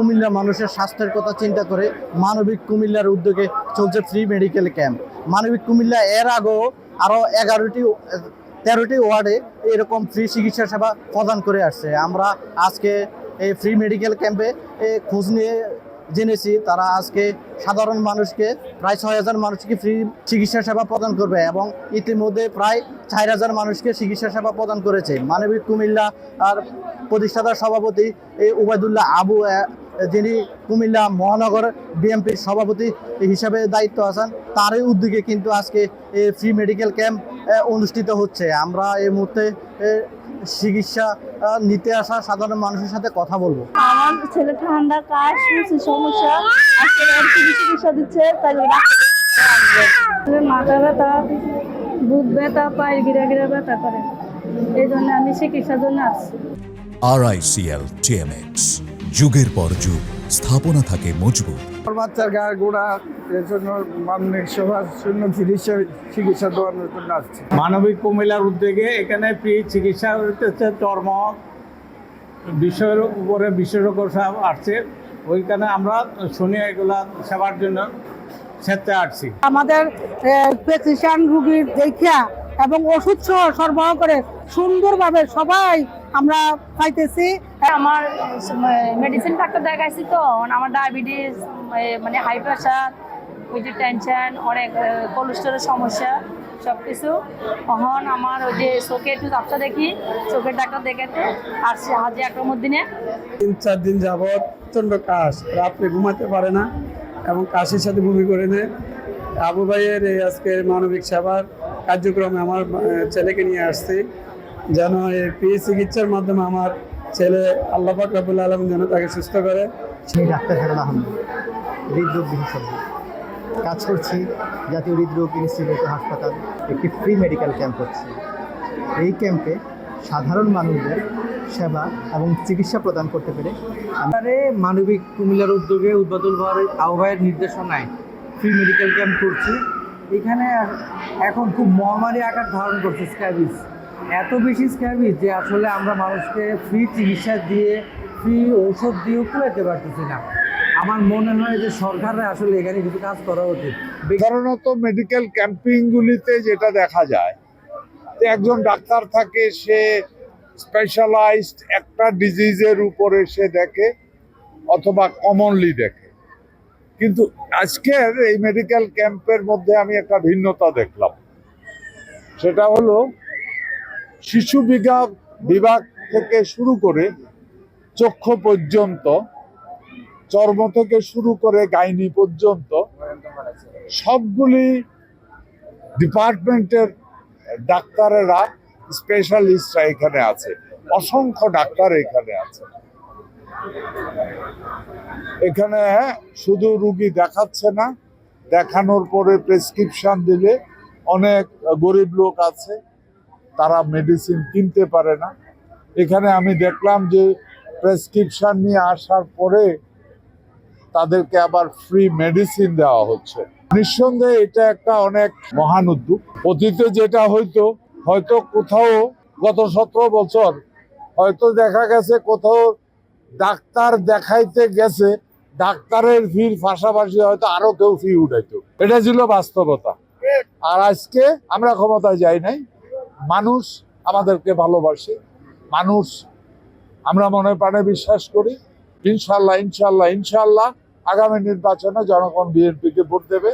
কুমিল্লা মানুষের স্বাস্থ্যের কথা চিন্তা করে মানবিক কুমিল্লার উদ্যোগে চলছে ফ্রি মেডিকেল ক্যাম্প মানবিক কুমিল্লা এর আগেও আরও এগারোটি, তেরোটি ওয়ার্ডে এরকম ফ্রি চিকিৎসা সেবা প্রদান করে আসছে। আমরা আজকে এই ফ্রি মেডিকেল ক্যাম্পে খোঁজ নিয়ে জেনেছি, তারা আজকে সাধারণ মানুষকে, প্রায় ছয় হাজার মানুষকে ফ্রি চিকিৎসা সেবা প্রদান করবে এবং ইতিমধ্যে প্রায় চার হাজার মানুষকে চিকিৎসা সেবা প্রদান করেছে। মানবিক কুমিল্লা আর প্রতিষ্ঠাতা সভাপতি এই উবায়দুল্লাহ আবু যিনি কুমিল্লা মহানগর বিএনপির সভাপতি হিসাবে দায়িত্ব আছেন তারই উদ্যোগে কিন্তু আজকে এই ফ্রি মেডিকেল ক্যাম্প অনুষ্ঠিত হচ্ছে। আমরা এই মুহূর্তে চিকিৎসা নিতে আসা সাধারণ মানুষের সাথে কথা বলব। আমার ছেলে ঠান্ডা কাশ সমস্যা। আজকে চিকিৎসা দিচ্ছে। মাথা ব্যথা বুক ব্যথা পায়ের গিরা গিরা ব্যথা করে। এই জন্য আমি চিকিৎসার জন্য আসছি। আরআইসিএল টিএমএক্স যুগের পর যুগ স্থাপনা থাকে মজবুত। আমার বাচ্চার গায়ে গোড়া এর জন্য মানবিক সেবার জন্য চিকিৎসা চিকিৎসা দেওয়ানোর জন্য আসছে। মানবিক কুমিল্লার উদ্যোগে এখানে ফ্রি চিকিৎসা হচ্ছে চর্ম বিষয়ের উপরে বিশেষজ্ঞ সাহেব আসছে। ওইখানে আমরা শুনি এগুলা সেবার জন্য স্বেচ্ছায় আসছি। আমাদের প্রেসক্রিপশন রুগীর দেখা এবং ওষুধ সহ সরবরাহ করে সুন্দরভাবে সবাই আমরা পাইতেছি। আমার মেডিসিন ডাক্তার দেখাইছি তো আমার ডায়াবেটিস মানে হাই প্রেশার ওই যে টেনশন অনেক কোলেস্ট্রলের সমস্যা সব কিছু তখন আমার ওই যে চোখে একটু ডাক্তার দেখি, চোখের ডাক্তার দেখাতে আসছে হাজি আকরমুদ্দিনে তিন, চার দিন যাবৎ প্রচণ্ড কাশ, রাত্রে ঘুমাতে পারে না এবং কাশির সাথে বমি করে নেয়। আবু ভাইয়ের এই আজকে মানবিক সেবার কার্যক্রমে আমার ছেলেকে নিয়ে আসছি, যেন এই পি চিকিৎসার মাধ্যমে আমার ছেলে আল্লাহ পাক রাবুল আলম যেন তাকে সুস্থ করে। সেই ডাক্তার আহমেদ হৃদরোগ বিশেষজ্ঞ। কাজ করছি জাতীয় হৃদরোগ ইনস্টিটিউট হাসপাতাল, একটি ফ্রি মেডিকেল ক্যাম্প হচ্ছে। এই ক্যাম্পে সাধারণ মানুষদের সেবা এবং চিকিৎসা প্রদান করতে পেরে আমারে মানবিক কুমিল্লার উদ্যোগে উদ্বোধন হওয়ার আহ্বায়ের নির্দেশনায় ফ্রি মেডিকেল ক্যাম্প করছি। এখানে এখন খুব মহামারী আকার ধারণ করছে স্ক্যাবিস এত বেশি স্ক্যাবিস যে আসলে আমরা মানুষকে ফ্রি চিকিৎসা দিয়ে ফ্রি ঔষধ দিয়েও কুলাতে পারতেছি না। আমার মনে হয় যে সরকারের আসলে এখানে কিছু কাজ করা উচিত। সাধারণত মেডিকেল ক্যাম্পিংগুলিতে যেটা দেখা যায় একজন ডাক্তার থাকে, সে স্পেশালাইজড একটা ডিজিজের উপরে সে দেখে অথবা কমনলি দেখে। কিন্তু আজকের এই মেডিকেল ক্যাম্পের মধ্যে আমি একটা ভিন্নতা দেখলাম। সেটা হলো শিশু বিভাগ বিভাগ থেকে শুরু করে চক্ষু পর্যন্ত, চর্ম থেকে শুরু করে গাইনি পর্যন্ত সবগুলি ডিপার্টমেন্টের ডাক্তারেরা স্পেশালিস্টরা এখানে আছে, অসংখ্য ডাক্তার এখানে আছে। এখানে শুধু রুগী দেখাচ্ছে না, দেখানোর পরে প্রেসক্রিপশন দিলে অনেক গরিব লোক আছে। তারা মেডিসিন কিনতে পারে না। এখানে আমি দেখলাম যে প্রেসক্রিপশন নিয়ে আসার পরে তাদেরকে আবার ফ্রি মেডিসিন দেওয়া হচ্ছে। নিঃসন্দেহে এটা একটা অনেক মহান উদ্যোগ। অতীতে যেটা হয়তো হয়তো কোথাও গত সতেরো বছর, হয়তো দেখা গেছে কোথাও ডাক্তার দেখাইতে গেছে, ডাক্তারের ফির পাশাপাশি হয়তো আরও কেউ ফি উঠাইতো। এটা ছিল বাস্তবতা। আর আজকে আমরা ক্ষমতায় যাই নাই। মানুষ আমাদেরকে ভালোবাসে। মানুষ, আমরা মনে প্রাণে বিশ্বাস করি। ইনশাল্লাহ ইনশাল্লাহ ইনশাল্লাহ আগামী নির্বাচনে জনগণ বিএনপিকে ভোট দেবে।